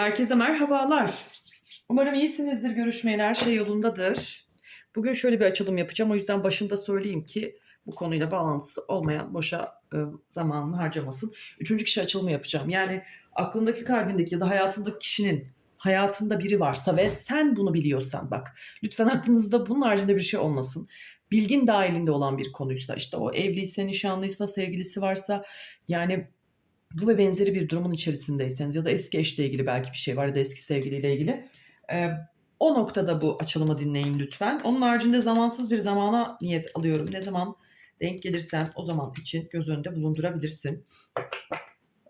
Herkese merhabalar. Umarım iyisinizdir, görüşmeyen her şey yolundadır. Bugün şöyle bir açılım yapacağım. O yüzden başında söyleyeyim ki bu konuyla bağlantısı olmayan boşa e, zamanını harcamasın. Üçüncü kişi açılımı yapacağım. Yani aklındaki, kalbindeki ya da hayatındaki kişinin hayatında biri varsa ve sen bunu biliyorsan bak lütfen aklınızda bunun haricinde bir şey olmasın. Bilgin dahilinde olan bir konuysa işte o evliyse, nişanlıysa, sevgilisi varsa yani bu ve benzeri bir durumun içerisindeyseniz ya da eski eşle ilgili belki bir şey var ya da eski sevgiliyle ilgili e, o noktada bu açılımı dinleyin lütfen. Onun haricinde zamansız bir zamana niyet alıyorum. Ne zaman denk gelirsen o zaman için göz önünde bulundurabilirsin.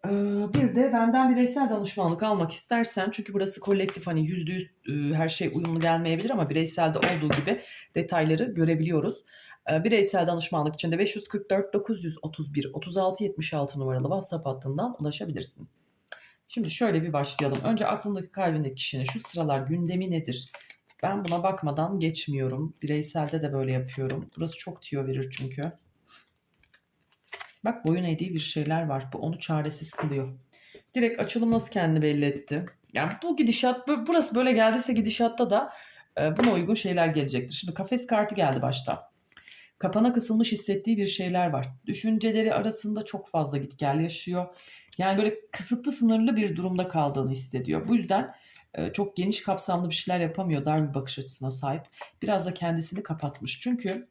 Ee, Bir de benden bireysel danışmanlık almak istersen çünkü burası kolektif hani yüzde yüz e, her şey uyumlu gelmeyebilir ama bireyselde olduğu gibi detayları görebiliyoruz. Ee, Bireysel danışmanlık için de 544 931 36 76 numaralı WhatsApp hattından ulaşabilirsin. Şimdi şöyle bir başlayalım. Önce aklındaki kalbindeki kişinin şu sıralar gündemi nedir? Ben buna bakmadan geçmiyorum. Bireyselde de böyle yapıyorum. Burası çok tüyo verir çünkü. Bak boyun eğdiği bir şeyler var. Bu onu çaresiz kılıyor. Direkt açılım nasıl kendini belli etti? Yani bu gidişat, bu- burası böyle geldiyse gidişatta da e, buna uygun şeyler gelecektir. Şimdi kafes kartı geldi başta. Kapana kısılmış hissettiği bir şeyler var. Düşünceleri arasında çok fazla git gel yaşıyor. Yani böyle kısıtlı sınırlı bir durumda kaldığını hissediyor. Bu yüzden e, çok geniş kapsamlı bir şeyler yapamıyor. Dar bir bakış açısına sahip. Biraz da kendisini kapatmış. Çünkü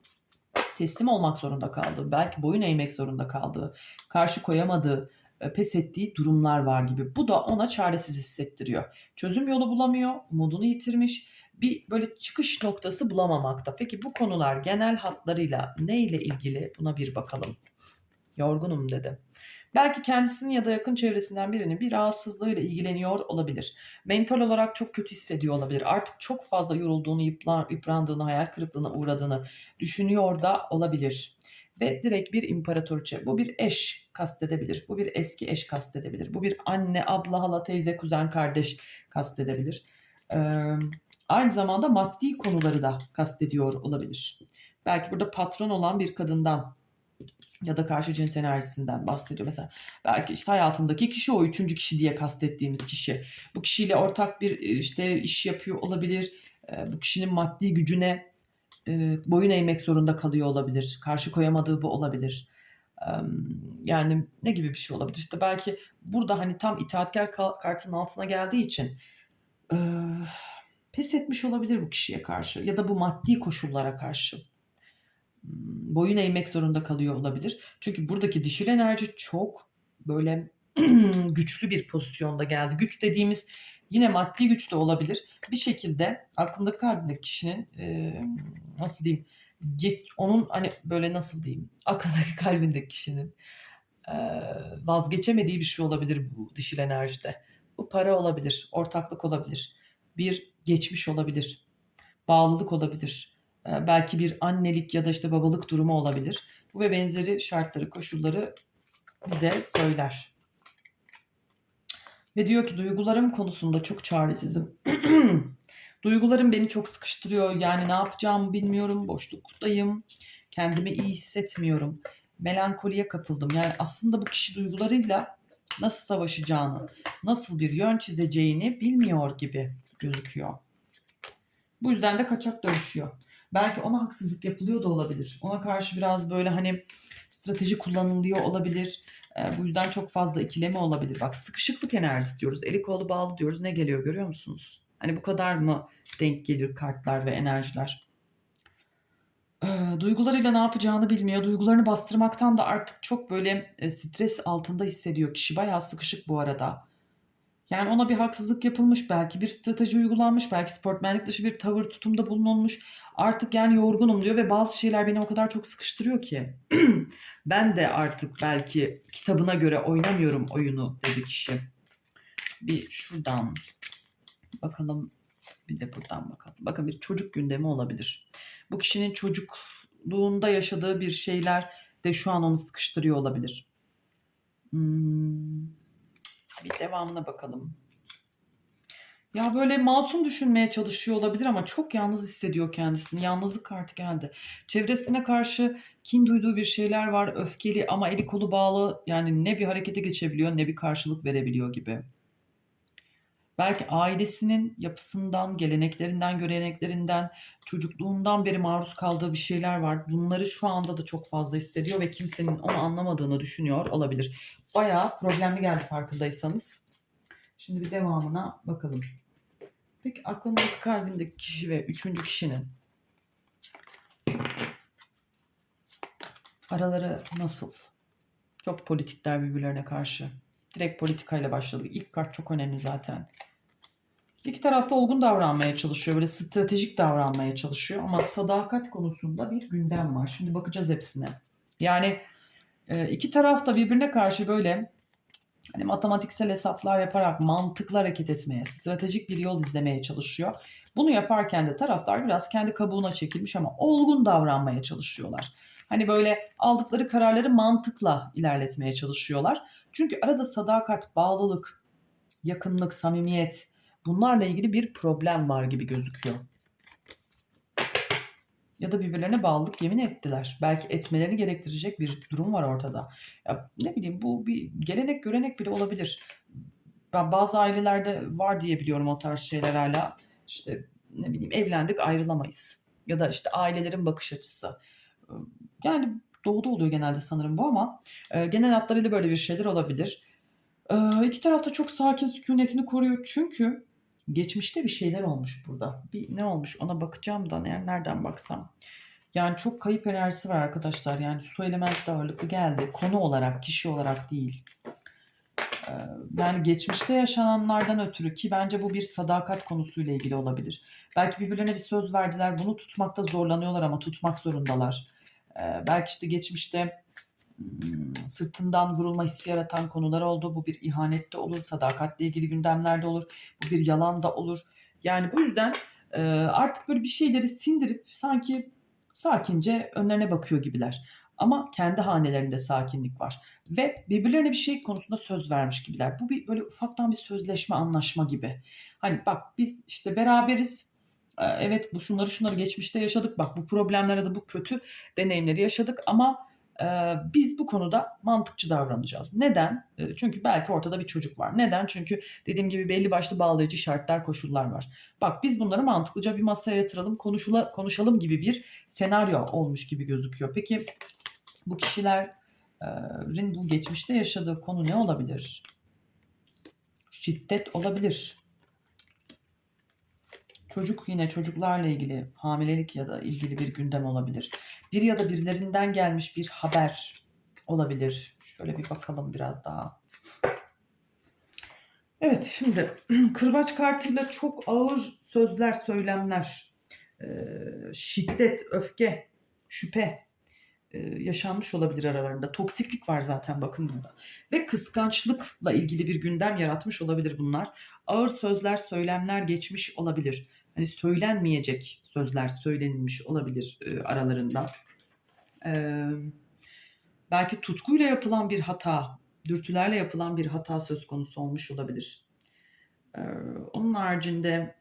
teslim olmak zorunda kaldığı, belki boyun eğmek zorunda kaldığı, karşı koyamadığı, e, pes ettiği durumlar var gibi. Bu da ona çaresiz hissettiriyor. Çözüm yolu bulamıyor, umudunu yitirmiş. Bir böyle çıkış noktası bulamamakta. Peki bu konular genel hatlarıyla ne ile ilgili buna bir bakalım. Yorgunum dedi. Belki kendisinin ya da yakın çevresinden birinin bir rahatsızlığıyla ilgileniyor olabilir. Mental olarak çok kötü hissediyor olabilir. Artık çok fazla yorulduğunu, yıpran, yıprandığını, hayal kırıklığına uğradığını düşünüyor da olabilir. Ve direkt bir imparatoriçe. Bu bir eş kastedebilir. Bu bir eski eş kastedebilir. Bu bir anne, abla, hala, teyze, kuzen, kardeş kastedebilir. Ee, aynı zamanda maddi konuları da kastediyor olabilir. Belki burada patron olan bir kadından ya da karşı cins enerjisinden bahsediyor. Mesela belki işte hayatındaki kişi o üçüncü kişi diye kastettiğimiz kişi. Bu kişiyle ortak bir e, işte iş yapıyor olabilir. E, Bu kişinin maddi gücüne e, boyun eğmek zorunda kalıyor olabilir. Karşı koyamadığı bu olabilir. Yani ne gibi bir şey olabilir? İşte belki burada hani tam itaatkar ka- kartının altına geldiği için pes etmiş olabilir bu kişiye karşı ya da bu maddi koşullara karşı Hmm, boyun eğmek zorunda kalıyor olabilir. Çünkü buradaki dişil enerji çok böyle güçlü bir pozisyonda geldi. Güç dediğimiz yine maddi güç de olabilir. Bir şekilde aklındaki kalbindeki kişinin e, nasıl diyeyim onun hani böyle nasıl diyeyim aklındaki kalbindeki kişinin e, vazgeçemediği bir şey olabilir bu dişil enerjide. Bu para olabilir, ortaklık olabilir, bir geçmiş olabilir, bağlılık olabilir. E, belki bir annelik ya da işte babalık durumu olabilir. Bu ve benzeri şartları, koşulları bize söyler. Ve diyor ki duygularım konusunda çok çaresizim. Duygularım beni çok sıkıştırıyor. Yani ne yapacağımı bilmiyorum. Boşluktayım. Kendimi iyi hissetmiyorum. Melankoliye kapıldım. Yani aslında bu kişi duygularıyla nasıl savaşacağını, nasıl bir yön çizeceğini bilmiyor gibi gözüküyor. Bu yüzden de kaçak dövüşüyor. Belki ona haksızlık yapılıyor da olabilir. Ona karşı biraz böyle hani strateji kullanılıyor olabilir. Ee, bu yüzden çok fazla ikileme olabilir. Bak sıkışıklık enerjisi diyoruz. Eli kolu bağlı diyoruz. Ne geliyor görüyor musunuz? Hani bu kadar mı denk gelir kartlar ve enerjiler? Ee, duygularıyla ne yapacağını bilmiyor. Duygularını bastırmaktan da artık çok böyle e, stres altında hissediyor kişi. Bayağı sıkışık bu arada. Yani ona bir haksızlık yapılmış, belki bir strateji uygulanmış, belki sportmenlik dışı bir tavır tutumda bulunulmuş. Artık yani yorgunum diyor ve bazı şeyler beni o kadar çok sıkıştırıyor ki. ben de artık belki kitabına göre oynamıyorum oyunu dedi kişi. Bir şuradan bakalım bir de buradan bakalım. Bakın bir çocuk gündemi olabilir. Bu kişinin çocukluğunda yaşadığı bir şeyler de şu an onu sıkıştırıyor olabilir. Hmm, bir devamına bakalım. Ya böyle masum düşünmeye çalışıyor olabilir ama çok yalnız hissediyor kendisini. Yalnızlık kartı geldi. Çevresine karşı kin duyduğu bir şeyler var. Öfkeli ama eli kolu bağlı. Yani ne bir harekete geçebiliyor ne bir karşılık verebiliyor gibi. Belki ailesinin yapısından, geleneklerinden, göreneklerinden, çocukluğundan beri maruz kaldığı bir şeyler var. Bunları şu anda da çok fazla hissediyor ve kimsenin onu anlamadığını düşünüyor olabilir. Bayağı problemli geldi farkındaysanız. Şimdi bir devamına bakalım. Peki aklındaki kalbindeki kişi ve üçüncü kişinin araları nasıl? Çok politikler birbirlerine karşı. Direkt politikayla başladı. İlk kart çok önemli zaten. İki tarafta olgun davranmaya çalışıyor. Böyle stratejik davranmaya çalışıyor. Ama sadakat konusunda bir gündem var. Şimdi bakacağız hepsine. Yani e, iki taraf da birbirine karşı böyle hani matematiksel hesaplar yaparak mantıklı hareket etmeye, stratejik bir yol izlemeye çalışıyor. Bunu yaparken de taraflar biraz kendi kabuğuna çekilmiş ama olgun davranmaya çalışıyorlar. Hani böyle aldıkları kararları mantıkla ilerletmeye çalışıyorlar. Çünkü arada sadakat, bağlılık, yakınlık, samimiyet bunlarla ilgili bir problem var gibi gözüküyor. Ya da birbirlerine bağlılık yemin ettiler. Belki etmelerini gerektirecek bir durum var ortada. Ya ne bileyim bu bir gelenek görenek bile olabilir. Ben bazı ailelerde var diye biliyorum o tarz şeyler hala. İşte ne bileyim evlendik ayrılamayız. Ya da işte ailelerin bakış açısı. Yani doğuda oluyor genelde sanırım bu ama e, genel hatlarıyla böyle bir şeyler olabilir. E, iki taraf da çok sakin sükunetini koruyor çünkü geçmişte bir şeyler olmuş burada. Bir ne olmuş ona bakacağım da eğer nereden baksam. Yani çok kayıp enerjisi var arkadaşlar. Yani su elementi ağırlıklı geldi. Konu olarak, kişi olarak değil. Ee, Yani geçmişte yaşananlardan ötürü ki bence bu bir sadakat konusuyla ilgili olabilir. Belki birbirlerine bir söz verdiler. Bunu tutmakta zorlanıyorlar ama tutmak zorundalar. Ee, Belki işte geçmişte sırtından vurulma hissi yaratan konular oldu. Bu bir ihanet de olur, sadakatle ilgili gündemlerde olur. Bu bir yalan da olur. Yani bu yüzden e, artık böyle bir şeyleri sindirip sanki sakince önlerine bakıyor gibiler. Ama kendi hanelerinde sakinlik var. Ve birbirlerine bir şey konusunda söz vermiş gibiler. Bu bir böyle ufaktan bir sözleşme, anlaşma gibi. Hani bak biz işte beraberiz. Ee, Evet bu şunları şunları geçmişte yaşadık. Bak bu problemlere de bu kötü deneyimleri yaşadık ama e, biz bu konuda mantıkçı davranacağız. Neden? E, çünkü belki ortada bir çocuk var. Neden? Çünkü dediğim gibi belli başlı bağlayıcı şartlar, koşullar var. Bak biz bunları mantıklıca bir masaya yatıralım, konuşula, konuşalım gibi bir senaryo olmuş gibi gözüküyor. Peki bu kişilerin bu geçmişte yaşadığı konu ne olabilir? Şiddet olabilir. Çocuk yine çocuklarla ilgili hamilelik ya da ilgili bir gündem olabilir. Bir ya da birilerinden gelmiş bir haber olabilir. Şöyle bir bakalım biraz daha. Evet şimdi kırbaç kartıyla çok ağır sözler, söylemler, eee, şiddet, öfke, şüphe eee, yaşanmış olabilir aralarında. Toksiklik var zaten bakın burada. Ve kıskançlıkla ilgili bir gündem yaratmış olabilir bunlar. Ağır sözler, söylemler geçmiş olabilir. Hani söylenmeyecek sözler söylenilmiş olabilir eee, aralarında. Eee, belki tutkuyla yapılan bir hata, dürtülerle yapılan bir hata söz konusu olmuş olabilir. Eee, onun haricinde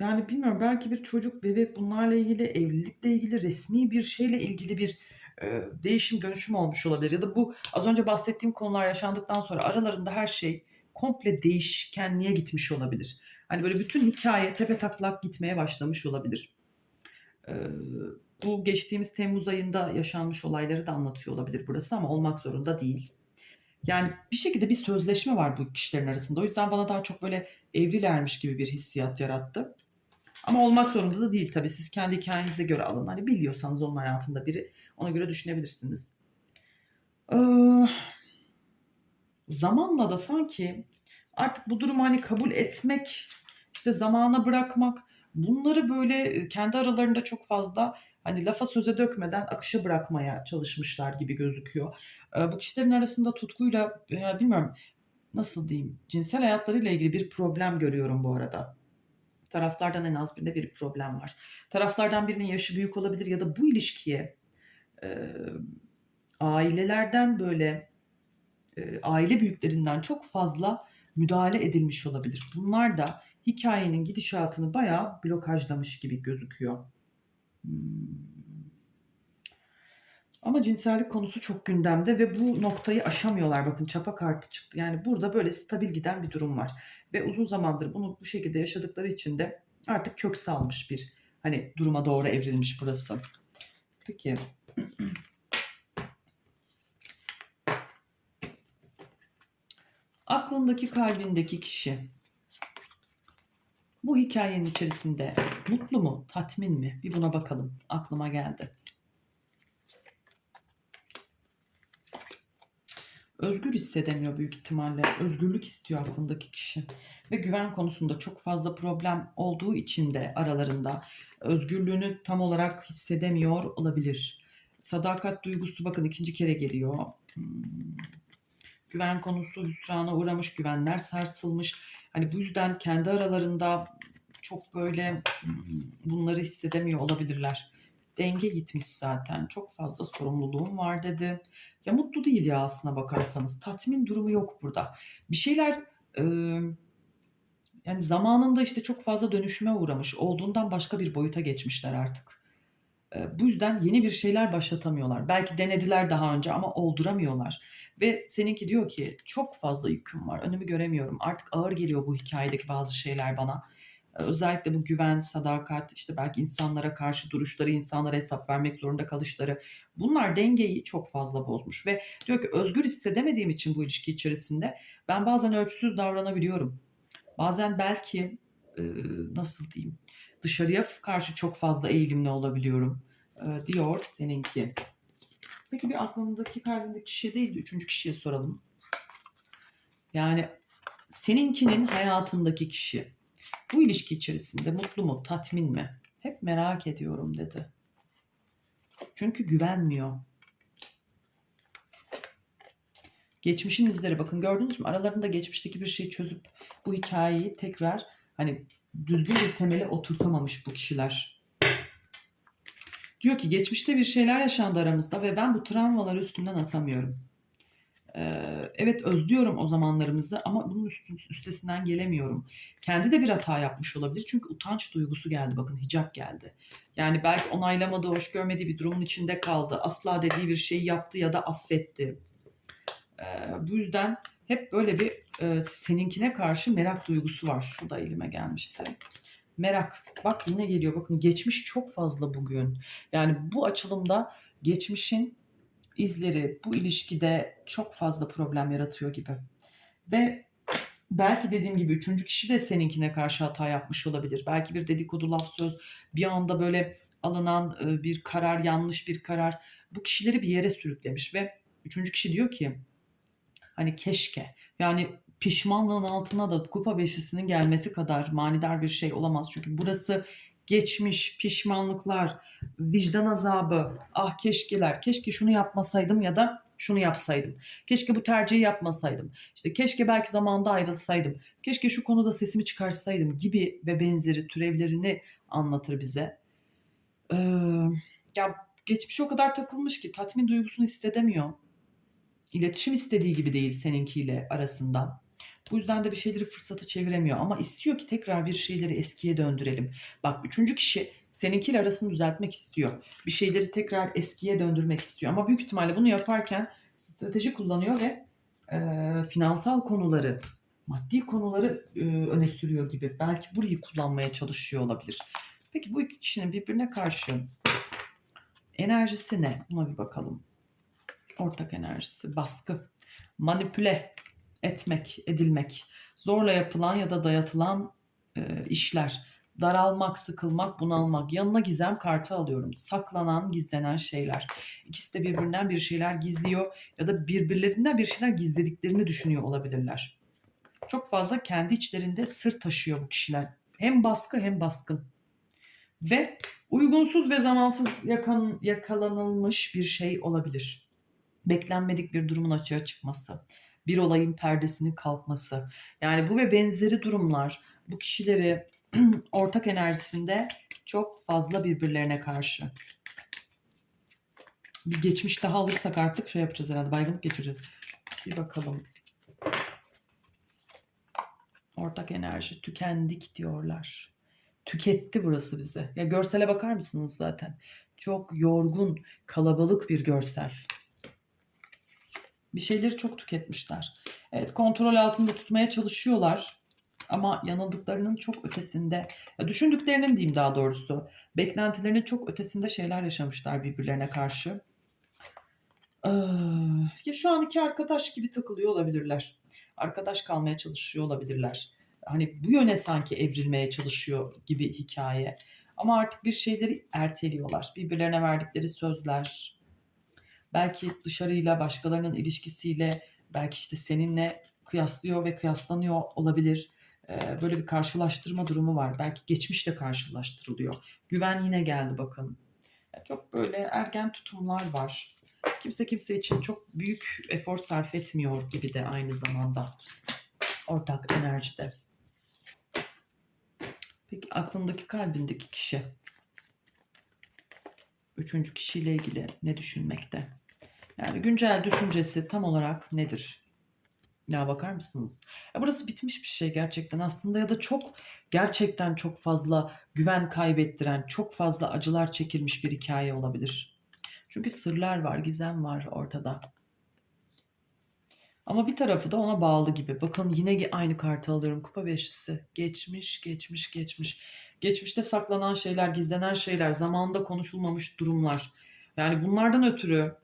yani bilmiyorum belki bir çocuk, bebek bunlarla ilgili, evlilikle ilgili, resmi bir şeyle ilgili bir eee, değişim dönüşüm olmuş olabilir. Ya da bu az önce bahsettiğim konular yaşandıktan sonra aralarında her şey komple değişkenliğe gitmiş olabilir. Hani böyle bütün hikaye tepe taklak gitmeye başlamış olabilir. Eee, bu geçtiğimiz Temmuz ayında yaşanmış olayları da anlatıyor olabilir burası ama olmak zorunda değil. Yani bir şekilde bir sözleşme var bu kişilerin arasında. O yüzden bana daha çok böyle evlilermiş gibi bir hissiyat yarattı. Ama olmak zorunda da değil tabii. Siz kendi hikayenize göre alın. Hani biliyorsanız onun hayatında biri ona göre düşünebilirsiniz. Ee, zamanla da sanki artık bu durumu hani kabul etmek, işte zamana bırakmak, bunları böyle e, kendi aralarında çok fazla hani lafa söze dökmeden akışa bırakmaya çalışmışlar gibi gözüküyor. Ee, bu kişilerin arasında tutkuyla bilmiyorum nasıl diyeyim cinsel hayatlarıyla ilgili bir problem görüyorum bu arada. Taraflardan en az birinde bir problem var. Taraflardan birinin yaşı büyük olabilir ya da bu ilişkiye e, ailelerden böyle e, aile büyüklerinden çok fazla müdahale edilmiş olabilir. Bunlar da hikayenin gidişatını bayağı blokajlamış gibi gözüküyor. Hmm. Ama cinsellik konusu çok gündemde ve bu noktayı aşamıyorlar. Bakın çapa kartı çıktı. Yani burada böyle stabil giden bir durum var. Ve uzun zamandır bunu bu şekilde yaşadıkları için de artık kök salmış bir hani duruma doğru evrilmiş burası. Peki. Aklındaki kalbindeki kişi bu hikayenin içerisinde mutlu mu, tatmin mi? Bir buna bakalım. Aklıma geldi. Özgür hissedemiyor büyük ihtimalle. Özgürlük istiyor aklındaki kişi. Ve güven konusunda çok fazla problem olduğu için de aralarında özgürlüğünü tam olarak hissedemiyor olabilir. Sadakat duygusu bakın ikinci kere geliyor. Hmm. Güven konusu hüsrana uğramış, güvenler sarsılmış. Hani bu yüzden kendi aralarında çok böyle bunları hissedemiyor olabilirler. Denge gitmiş zaten. Çok fazla sorumluluğum var dedi. Ya mutlu değil ya aslına bakarsanız. Tatmin durumu yok burada. Bir şeyler e, yani zamanında işte çok fazla dönüşüme uğramış. Olduğundan başka bir boyuta geçmişler artık. Bu yüzden yeni bir şeyler başlatamıyorlar. Belki denediler daha önce ama olduramıyorlar. Ve seninki diyor ki çok fazla yüküm var. Önümü göremiyorum. Artık ağır geliyor bu hikayedeki bazı şeyler bana. Özellikle bu güven, sadakat, işte belki insanlara karşı duruşları, insanlara hesap vermek zorunda kalışları. Bunlar dengeyi çok fazla bozmuş ve diyor ki özgür hissedemediğim için bu ilişki içerisinde ben bazen ölçüsüz davranabiliyorum. Bazen belki nasıl diyeyim dışarıya karşı çok fazla eğilimli olabiliyorum e, diyor seninki. Peki bir aklındaki kalbindeki kişi değil de üçüncü kişiye soralım. Yani seninkinin hayatındaki kişi bu ilişki içerisinde mutlu mu, tatmin mi? Hep merak ediyorum dedi. Çünkü güvenmiyor. Geçmişin izleri bakın gördünüz mü? Aralarında geçmişteki bir şeyi çözüp bu hikayeyi tekrar hani düzgün bir temele oturtamamış bu kişiler. Diyor ki geçmişte bir şeyler yaşandı aramızda ve ben bu travmaları üstümden atamıyorum. Ee, evet özlüyorum o zamanlarımızı ama bunun üstesinden gelemiyorum. Kendi de bir hata yapmış olabilir çünkü utanç duygusu geldi bakın hicap geldi. Yani belki onaylamadığı, hoş görmediği bir durumun içinde kaldı. Asla dediği bir şeyi yaptı ya da affetti. Ee, bu yüzden hep böyle bir e, seninkine karşı merak duygusu var. Şurada elime gelmişti. Merak. Bak yine geliyor. Bakın geçmiş çok fazla bugün. Yani bu açılımda geçmişin izleri bu ilişkide çok fazla problem yaratıyor gibi. Ve belki dediğim gibi üçüncü kişi de seninkine karşı hata yapmış olabilir. Belki bir dedikodu laf söz bir anda böyle alınan e, bir karar yanlış bir karar bu kişileri bir yere sürüklemiş ve üçüncü kişi diyor ki hani keşke yani pişmanlığın altına da kupa beşlisinin gelmesi kadar manidar bir şey olamaz. Çünkü burası geçmiş pişmanlıklar, vicdan azabı, ah keşkeler, keşke şunu yapmasaydım ya da şunu yapsaydım. Keşke bu tercihi yapmasaydım. İşte keşke belki zamanında ayrılsaydım. Keşke şu konuda sesimi çıkarsaydım gibi ve benzeri türevlerini anlatır bize. Ee, ya geçmiş o kadar takılmış ki tatmin duygusunu hissedemiyor. İletişim istediği gibi değil seninkiyle arasında. Bu yüzden de bir şeyleri fırsatı çeviremiyor ama istiyor ki tekrar bir şeyleri eskiye döndürelim. Bak üçüncü kişi seninkiyle arasını düzeltmek istiyor. Bir şeyleri tekrar eskiye döndürmek istiyor ama büyük ihtimalle bunu yaparken strateji kullanıyor ve e, finansal konuları, maddi konuları e, öne sürüyor gibi. Belki burayı kullanmaya çalışıyor olabilir. Peki bu iki kişinin birbirine karşı enerjisi ne? Buna bir bakalım. Ortak enerjisi, baskı, manipüle, etmek, edilmek, zorla yapılan ya da dayatılan e, işler, daralmak, sıkılmak, bunalmak, yanına gizem kartı alıyorum. Saklanan, gizlenen şeyler. İkisi de birbirinden bir şeyler gizliyor ya da birbirlerinden bir şeyler gizlediklerini düşünüyor olabilirler. Çok fazla kendi içlerinde sır taşıyor bu kişiler. Hem baskı hem baskın. Ve uygunsuz ve zamansız yakan, yakalanılmış bir şey olabilir. Beklenmedik bir durumun açığa çıkması bir olayın perdesinin kalkması. Yani bu ve benzeri durumlar bu kişileri ortak enerjisinde çok fazla birbirlerine karşı. Bir geçmiş daha alırsak artık şey yapacağız herhalde baygınlık geçireceğiz. Bir bakalım. Ortak enerji tükendik diyorlar. Tüketti burası bizi. Ya görsele bakar mısınız zaten? Çok yorgun, kalabalık bir görsel. Bir şeyleri çok tüketmişler. Evet kontrol altında tutmaya çalışıyorlar. Ama yanıldıklarının çok ötesinde, düşündüklerinin diyeyim daha doğrusu, beklentilerinin çok ötesinde şeyler yaşamışlar birbirlerine karşı. Ee, şu an iki arkadaş gibi takılıyor olabilirler. Arkadaş kalmaya çalışıyor olabilirler. Hani bu yöne sanki evrilmeye çalışıyor gibi hikaye. Ama artık bir şeyleri erteliyorlar. Birbirlerine verdikleri sözler, belki dışarıyla başkalarının ilişkisiyle, belki işte seninle kıyaslıyor ve kıyaslanıyor olabilir. Ee, böyle bir karşılaştırma durumu var. Belki geçmişle karşılaştırılıyor. Güven yine geldi bakın. Yani çok böyle ergen tutumlar var. Kimse kimse için çok büyük efor sarf etmiyor gibi de aynı zamanda ortak enerjide. Peki aklındaki kalbindeki kişi üçüncü kişiyle ilgili ne düşünmekte? Yani güncel düşüncesi tam olarak nedir? Ya bakar mısınız? Ya burası bitmiş bir şey gerçekten aslında ya da çok gerçekten çok fazla güven kaybettiren, çok fazla acılar çekilmiş bir hikaye olabilir. Çünkü sırlar var, gizem var ortada. Ama bir tarafı da ona bağlı gibi. Bakın yine aynı kartı alıyorum. Kupa beşlisi. Geçmiş, geçmiş, geçmiş. Geçmişte saklanan şeyler, gizlenen şeyler, zamanında konuşulmamış durumlar. Yani bunlardan ötürü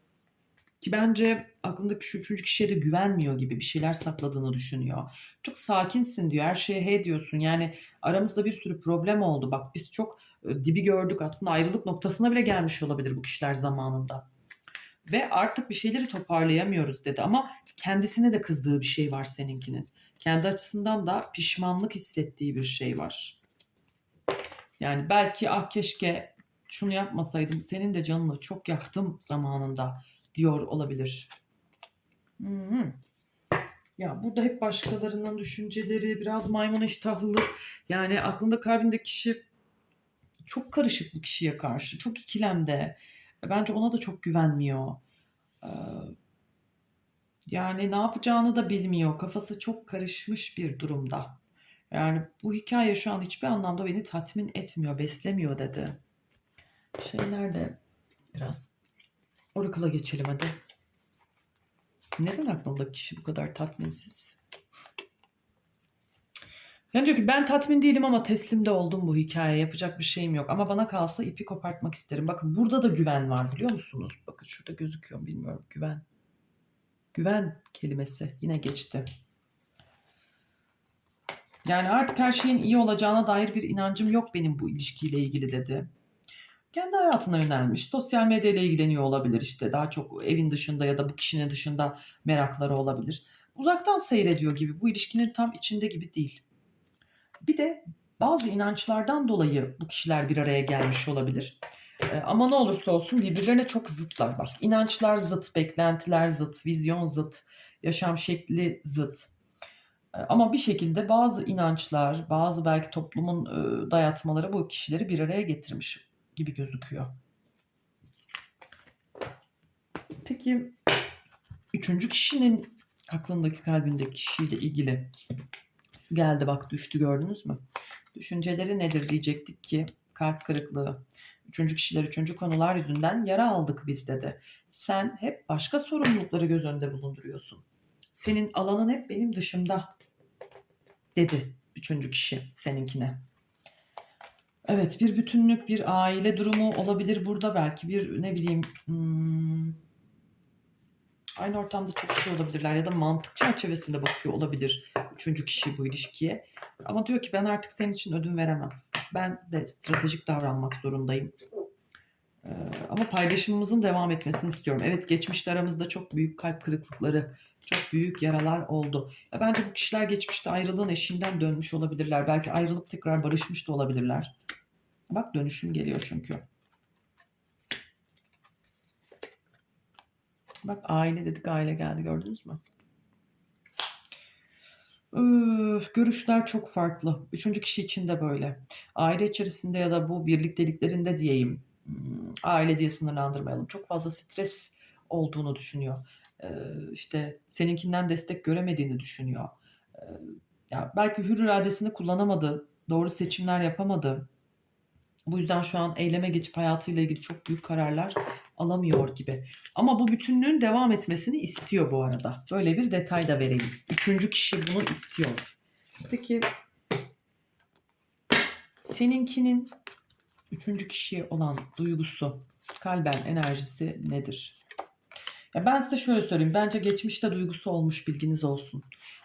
ki bence aklındaki şu üçüncü kişiye de güvenmiyor gibi bir şeyler sakladığını düşünüyor. Çok sakinsin diyor. Her şeye he diyorsun. Yani aramızda bir sürü problem oldu. Bak biz çok e, dibi gördük. Aslında ayrılık noktasına bile gelmiş olabilir bu kişiler zamanında. Ve artık bir şeyleri toparlayamıyoruz dedi. Ama kendisine de kızdığı bir şey var seninkinin. Kendi açısından da pişmanlık hissettiği bir şey var. Yani belki ah keşke şunu yapmasaydım. Senin de canını çok yaktım zamanında diyor olabilir. Hmm. Ya burada hep başkalarının düşünceleri, biraz maymun iştahlılık. Yani aklında kalbinde kişi çok karışık bu kişiye karşı. Çok ikilemde. Bence ona da çok güvenmiyor. Ee, yani ne yapacağını da bilmiyor. Kafası çok karışmış bir durumda. Yani bu hikaye şu an hiçbir anlamda beni tatmin etmiyor, beslemiyor dedi. Şeyler de biraz Oracle'a geçelim hadi. Neden aklındaki kişi bu kadar tatminsiz? Yani diyor ki ben tatmin değilim ama teslim de oldum bu hikayeye. Yapacak bir şeyim yok. Ama bana kalsa ipi kopartmak isterim. Bakın burada da güven var biliyor musunuz? Bakın şurada gözüküyor mu bilmiyorum. Güven. Güven kelimesi yine geçti. Yani artık her şeyin iyi olacağına dair bir inancım yok benim bu ilişkiyle ilgili dedi. Kendi hayatına yönelmiş. Sosyal medyayla ilgileniyor olabilir işte. Daha çok evin dışında ya da bu kişinin dışında merakları olabilir. Uzaktan seyrediyor gibi. Bu ilişkinin tam içinde gibi değil. Bir de bazı inançlardan dolayı bu kişiler bir araya gelmiş olabilir. Ee, ama ne olursa olsun birbirlerine çok zıtlar. Bak inançlar zıt, beklentiler zıt, vizyon zıt, yaşam şekli zıt. Ee, ama bir şekilde bazı inançlar, bazı belki toplumun e, dayatmaları bu kişileri bir araya getirmiş gibi gözüküyor. Peki üçüncü kişinin aklındaki kalbindeki kişiyle ilgili geldi bak düştü gördünüz mü? Düşünceleri nedir diyecektik ki kalp kırıklığı. Üçüncü kişiler, üçüncü konular yüzünden yara aldık biz dedi. Sen hep başka sorumlulukları göz önünde bulunduruyorsun. Senin alanın hep benim dışımda dedi üçüncü kişi seninkine. Evet bir bütünlük, bir aile durumu olabilir burada belki bir ne bileyim hmm, aynı ortamda çalışıyor olabilirler ya da mantık çerçevesinde bakıyor olabilir üçüncü kişi bu ilişkiye. Ama diyor ki ben artık senin için ödün veremem. Ben de stratejik davranmak zorundayım. Ee, ama paylaşımımızın devam etmesini istiyorum. Evet geçmişte aramızda çok büyük kalp kırıklıkları, çok büyük yaralar oldu. Ya bence bu kişiler geçmişte ayrılığın eşiğinden dönmüş olabilirler. Belki ayrılıp tekrar barışmış da olabilirler. Bak dönüşüm geliyor çünkü. Bak aile dedik aile geldi gördünüz mü? Görüşler çok farklı. Üçüncü kişi için de böyle. Aile içerisinde ya da bu birlikteliklerinde diyeyim. hmm, Aile diye sınırlandırmayalım. Çok fazla stres olduğunu düşünüyor. Ee, işte seninkinden destek göremediğini düşünüyor. Ee, ya belki hür iradesini kullanamadı doğru seçimler yapamadı. Bu yüzden şu an eyleme geçip hayatıyla ilgili çok büyük kararlar alamıyor gibi. Ama bu bütünlüğün devam etmesini istiyor bu arada. Böyle bir detay da vereyim. Üçüncü kişi bunu istiyor. Peki seninkinin üçüncü kişiye olan duygusu, kalben enerjisi nedir? Ya ben size şöyle söyleyeyim. Bence geçmişte duygusu olmuş bilginiz olsun.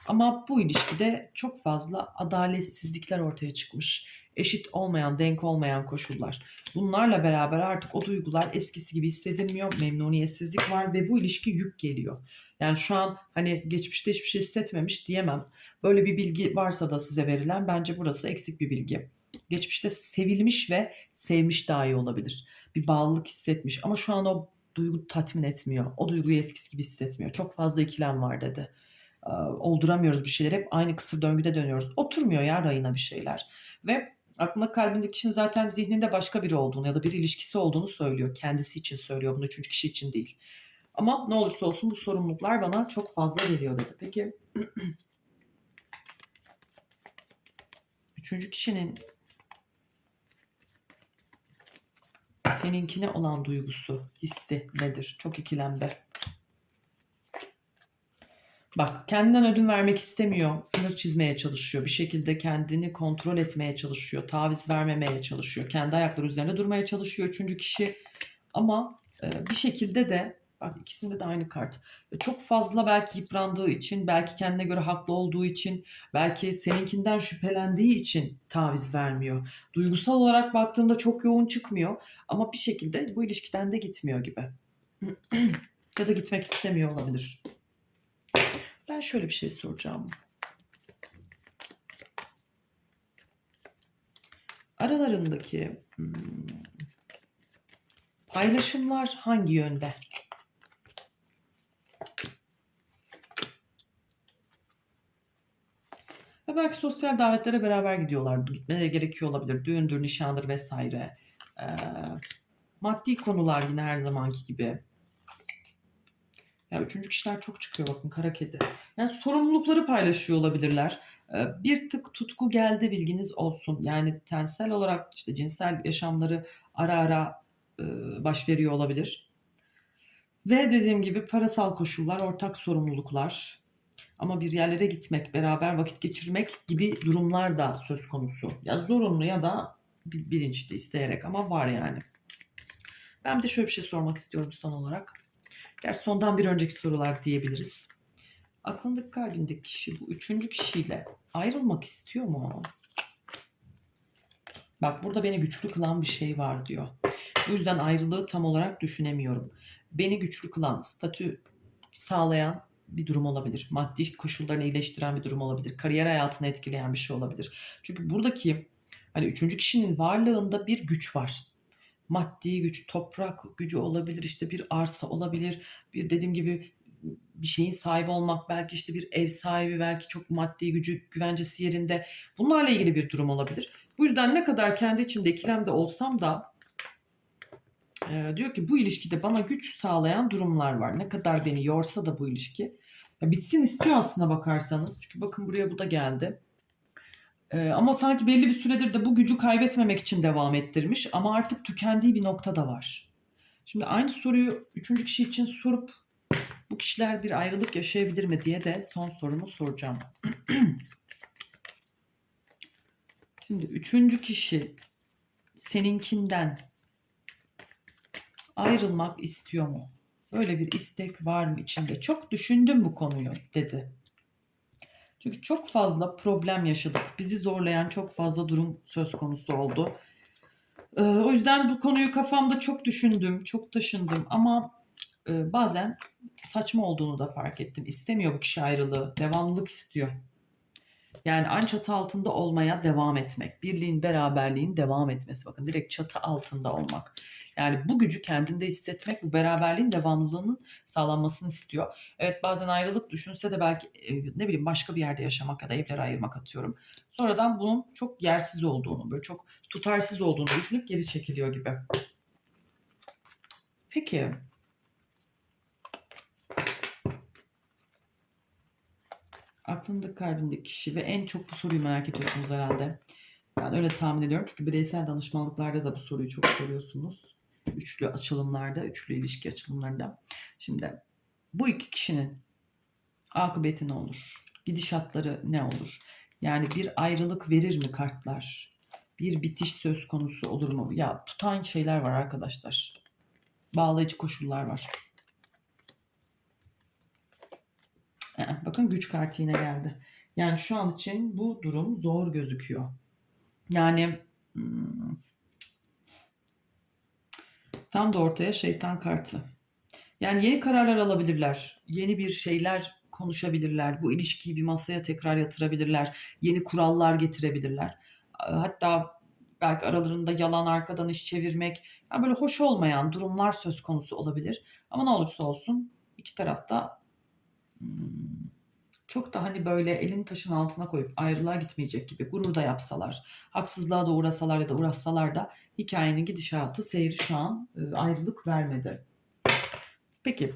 Ama bu ilişkide çok fazla adaletsizlikler ortaya çıkmış. Eşit olmayan, denk olmayan koşullar. Bunlarla beraber artık o duygular eskisi gibi hissedilmiyor. Memnuniyetsizlik var ve bu ilişki yük geliyor. Yani şu an hani geçmişte hiçbir şey hissetmemiş diyemem. Böyle bir bilgi varsa da size verilen bence burası eksik bir bilgi. Geçmişte sevilmiş ve sevmiş daha iyi olabilir. Bir bağlılık hissetmiş ama şu an o duygu tatmin etmiyor. O duyguyu eskisi gibi hissetmiyor. Çok fazla ikilem var dedi. Olduramıyoruz bir şeyler. Hep aynı kısır döngüde dönüyoruz. Oturmuyor ya rayına bir şeyler. Ve aklında kalbindeki kişinin zaten zihninde başka biri olduğunu ya da bir ilişkisi olduğunu söylüyor. Kendisi için söylüyor bunu. Üçüncü kişi için değil. Ama ne olursa olsun bu sorumluluklar bana çok fazla geliyor dedi. Peki üçüncü kişinin seninkine olan duygusu, hissi nedir? Çok ikilemde. Bak kendinden ödün vermek istemiyor. Sınır çizmeye çalışıyor. Bir şekilde kendini kontrol etmeye çalışıyor. Taviz vermemeye çalışıyor. Kendi ayakları üzerinde durmaya çalışıyor üçüncü kişi. Ama e, bir şekilde de bak ikisinde de aynı kart. E, Çok fazla belki yıprandığı için, belki kendine göre haklı olduğu için, belki seninkinden şüphelendiği için taviz vermiyor. Duygusal olarak baktığımda çok yoğun çıkmıyor. Ama bir şekilde bu ilişkiden de gitmiyor gibi. ya da gitmek istemiyor olabilir. Ben şöyle bir şey soracağım. Aralarındaki hmm, paylaşımlar hangi yönde? Ve belki sosyal davetlere beraber gidiyorlar. Gitmeleri gerekiyor olabilir. Düğündür, nişandır vesaire. Ee, maddi konular yine her zamanki gibi. Ya üçüncü kişiler çok çıkıyor bakın kara kedi. Yani sorumlulukları paylaşıyor olabilirler. Ee, bir tık tutku geldi bilginiz olsun. Yani tensel olarak işte cinsel yaşamları ara ara e, baş veriyor olabilir. Ve dediğim gibi parasal koşullar, ortak sorumluluklar. Ama bir yerlere gitmek, beraber vakit geçirmek gibi durumlar da söz konusu. Ya zorunlu ya da bil- bilinçli isteyerek ama var yani. Ben de şöyle bir şey sormak istiyorum son olarak. Gerçi sondan bir önceki sorular diyebiliriz. Aklındaki kalbindeki kişi bu üçüncü kişiyle ayrılmak istiyor mu? Bak burada beni güçlü kılan bir şey var diyor. Bu yüzden ayrılığı tam olarak düşünemiyorum. Beni güçlü kılan, statü sağlayan bir durum olabilir. Maddi koşullarını iyileştiren bir durum olabilir. Kariyer hayatını etkileyen bir şey olabilir. Çünkü buradaki hani üçüncü kişinin varlığında bir güç var maddi güç, toprak gücü olabilir, işte bir arsa olabilir, bir dediğim gibi bir şeyin sahibi olmak, belki işte bir ev sahibi, belki çok maddi gücü, güvencesi yerinde. Bunlarla ilgili bir durum olabilir. Bu yüzden ne kadar kendi içimde ikilemde olsam da e, diyor ki bu ilişkide bana güç sağlayan durumlar var. Ne kadar beni yorsa da bu ilişki. Ya bitsin istiyor aslına bakarsanız. Çünkü bakın buraya bu da geldi. Ee, ama sanki belli bir süredir de bu gücü kaybetmemek için devam ettirmiş ama artık tükendiği bir nokta da var. Şimdi aynı soruyu üçüncü kişi için sorup bu kişiler bir ayrılık yaşayabilir mi diye de son sorumu soracağım. Şimdi üçüncü kişi seninkinden ayrılmak istiyor mu? Böyle bir istek var mı içinde? Çok düşündüm bu konuyu dedi. Çünkü çok fazla problem yaşadık. Bizi zorlayan çok fazla durum söz konusu oldu. Ee, o yüzden bu konuyu kafamda çok düşündüm, çok taşındım ama e, bazen saçma olduğunu da fark ettim. İstemiyor bu kişi ayrılığı, devamlılık istiyor. Yani aynı çatı altında olmaya devam etmek. Birliğin, beraberliğin devam etmesi. Bakın direkt çatı altında olmak. Yani bu gücü kendinde hissetmek, bu beraberliğin devamlılığının sağlanmasını istiyor. Evet bazen ayrılık düşünse de belki e, ne bileyim başka bir yerde yaşamak ya da evleri ayırmak atıyorum. Sonradan bunun çok yersiz olduğunu, böyle çok tutarsız olduğunu düşünüp geri çekiliyor gibi. Peki. Aklında kalbindeki kişi ve en çok bu soruyu merak ediyorsunuz herhalde. Ben öyle tahmin ediyorum. Çünkü bireysel danışmanlıklarda da bu soruyu çok soruyorsunuz. Üçlü açılımlarda, üçlü ilişki açılımlarında. Şimdi bu iki kişinin akıbeti ne olur? Gidişatları ne olur? Yani bir ayrılık verir mi kartlar? Bir bitiş söz konusu olur mu? Ya tutan şeyler var arkadaşlar. Bağlayıcı koşullar var. Ee, bakın güç kartı yine geldi. Yani şu an için bu durum zor gözüküyor. Yani hmm, tam da ortaya şeytan kartı. Yani yeni kararlar alabilirler. Yeni bir şeyler konuşabilirler. Bu ilişkiyi bir masaya tekrar yatırabilirler. Yeni kurallar getirebilirler. Hatta belki aralarında yalan arkadan iş çevirmek, yani böyle hoş olmayan durumlar söz konusu olabilir. Ama ne olursa olsun iki tarafta çok da hani böyle elin taşın altına koyup ayrılığa gitmeyecek gibi gurur da yapsalar, haksızlığa da uğrasalar ya da uğraşsalar da hikayenin gidişatı, seyri şu an e, ayrılık vermedi. Peki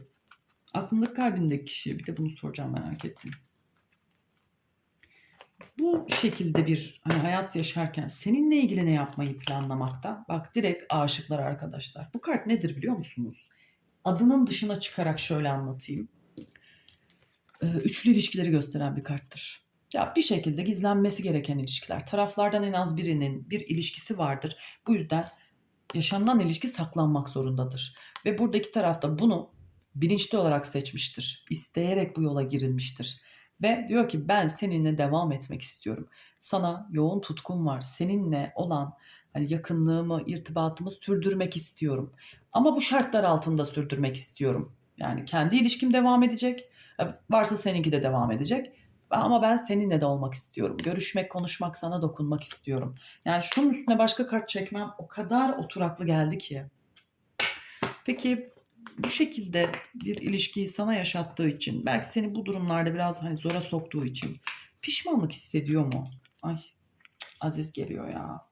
aklındaki kalbindeki kişi bir de bunu soracağım merak ettim. Bu şekilde bir hani hayat yaşarken seninle ilgili ne yapmayı planlamakta? Bak direkt aşıklar arkadaşlar. Bu kart nedir biliyor musunuz? Adının dışına çıkarak şöyle anlatayım. Ee, Üçlü ilişkileri gösteren bir karttır. Ya bir şekilde gizlenmesi gereken ilişkiler. Taraflardan en az birinin bir ilişkisi vardır. Bu yüzden yaşanılan ilişki saklanmak zorundadır. Ve buradaki tarafta bunu bilinçli olarak seçmiştir. İsteyerek bu yola girilmiştir. Ve diyor ki ben seninle devam etmek istiyorum. Sana yoğun tutkum var. Seninle olan hani yakınlığımı, irtibatımı sürdürmek istiyorum. Ama bu şartlar altında sürdürmek istiyorum. Yani kendi ilişkim devam edecek. E, Varsa seninki de devam edecek. Ama ben seninle de olmak istiyorum. Görüşmek, konuşmak, sana dokunmak istiyorum. Yani şunun üstüne başka kart çekmem o kadar oturaklı geldi ki. Peki bu şekilde bir ilişkiyi sana yaşattığı için, belki seni bu durumlarda biraz hani zora soktuğu için pişmanlık hissediyor mu? Ay Aziz geliyor ya.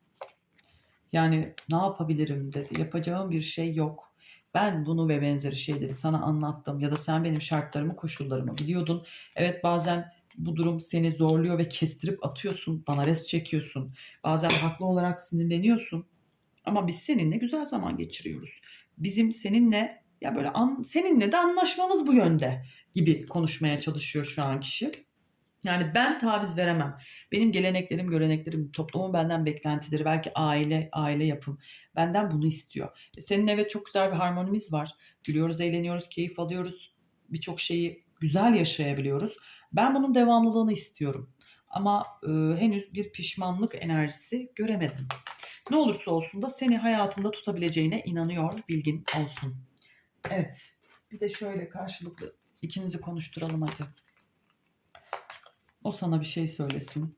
Yani ne yapabilirim dedi. Yapacağım bir şey yok. Ben bunu ve benzeri şeyleri sana anlattım ya da sen benim şartlarımı, koşullarımı biliyordun. Evet bazen bu durum seni zorluyor ve kestirip atıyorsun. Bana res çekiyorsun. Bazen haklı olarak sinirleniyorsun. Ama biz seninle güzel zaman geçiriyoruz. Bizim seninle ya böyle an, seninle de anlaşmamız bu yönde gibi konuşmaya çalışıyor şu an kişi. Yani ben taviz veremem. Benim geleneklerim, göreneklerim, toplumun benden beklentileri, belki aile, aile yapım benden bunu istiyor. E, Senin evet çok güzel bir harmonimiz var. Gülüyoruz, eğleniyoruz, keyif alıyoruz. Birçok şeyi güzel yaşayabiliyoruz. Ben bunun devamlılığını istiyorum. Ama e, henüz bir pişmanlık enerjisi göremedim. Ne olursa olsun da seni hayatında tutabileceğine inanıyor, bilgin olsun. Evet. Bir de şöyle karşılıklı ikinizi konuşturalım hadi. O sana bir şey söylesin.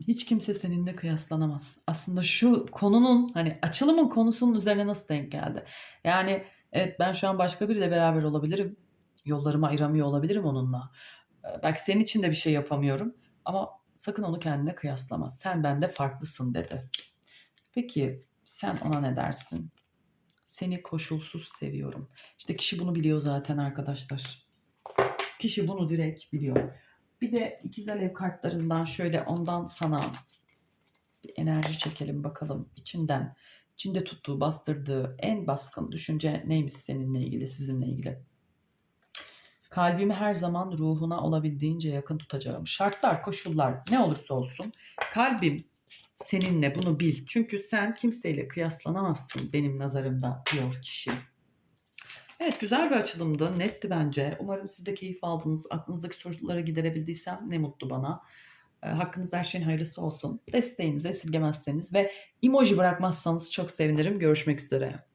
Hiç kimse seninle kıyaslanamaz. Aslında şu konunun hani açılımın konusunun üzerine nasıl denk geldi? Yani evet ben şu an başka biriyle beraber olabilirim. Yollarımı ayıramıyor olabilirim onunla. Ee, Belki senin için de bir şey yapamıyorum. Ama sakın onu kendine kıyaslama. Sen bende farklısın dedi. Peki sen ona ne dersin? Seni koşulsuz seviyorum. İşte kişi bunu biliyor zaten arkadaşlar. Kişi bunu direkt biliyor. Bir de ikiz alev kartlarından şöyle ondan sana bir enerji çekelim bakalım içinden. İçinde tuttuğu, bastırdığı en baskın düşünce neymiş seninle ilgili, sizinle ilgili? Kalbimi her zaman ruhuna olabildiğince yakın tutacağım. Şartlar, koşullar ne olursa olsun kalbim seninle bunu bil. Çünkü sen kimseyle kıyaslanamazsın benim nazarımda diyor kişi. Evet güzel bir açılımdı. Netti bence. Umarım siz de keyif aldınız. Aklınızdaki soruları giderebildiysem ne mutlu bana. E, hakkınızda her şeyin hayırlısı olsun. Desteğinizi esirgemezseniz ve emoji bırakmazsanız çok sevinirim. Görüşmek üzere.